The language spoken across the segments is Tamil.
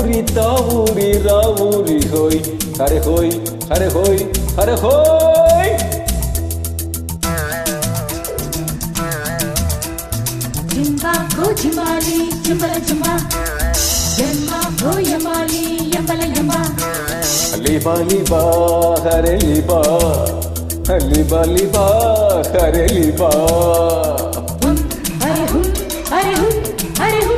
তাউরি তাউরি রাউরি হই হরে হই হরে হই হরে হই জিম্বা কো জিমালি জিম্বল জিমা यमा हो यमाली यमल यमा लिबा लिबा हरे लिबा लिबा लिबा हरे लिबा हुन हरे हुन हरे हुन हरे हुन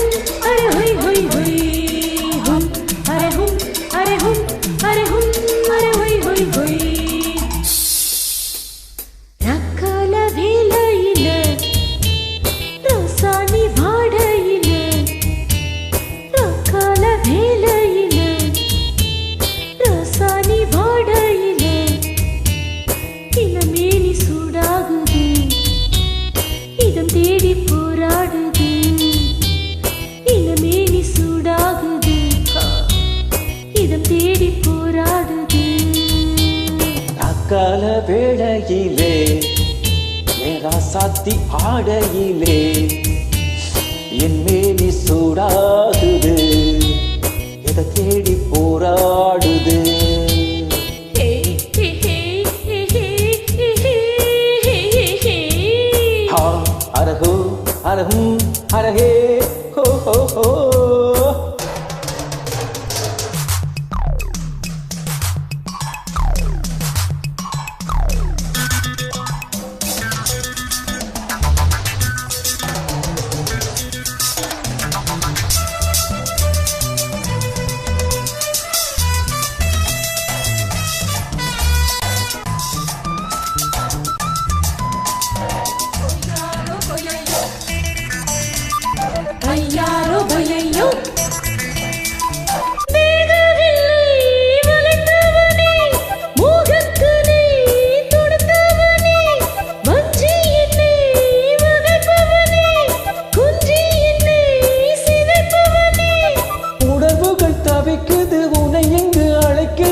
கால வேளையிலே ராசாத்தி ஆடையிலே என் மேலி சூடாகுது எதை தேடி போராடுது? அரஹோ அரஹும் அரஹே ஹோ ஹோ ஹோ.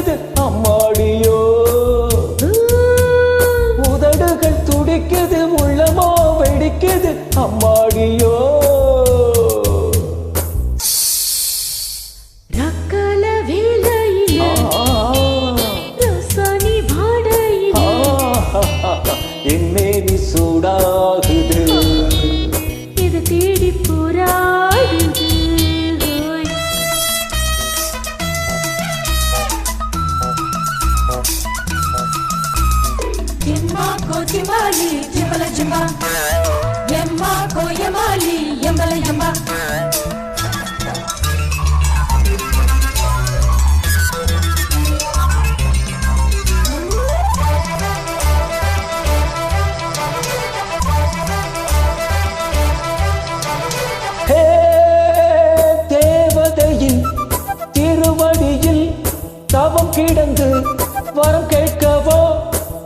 அழுது அம்மாடியோ. உதடுகள் துடிக்குது உள்ளமோ வெடிக்குது அம்மாடியோ. என்னே நீ சூடாகுது. இது தேடி போரா கோச்சிமாலி ஜிம்பல ஜிம்பா எம்மா கோயமாலி எம்பல எம்பா ஹே, தேவதையின் திருவடியில் தவம் கிடந்து வரம் கேட்கவோ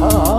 oh.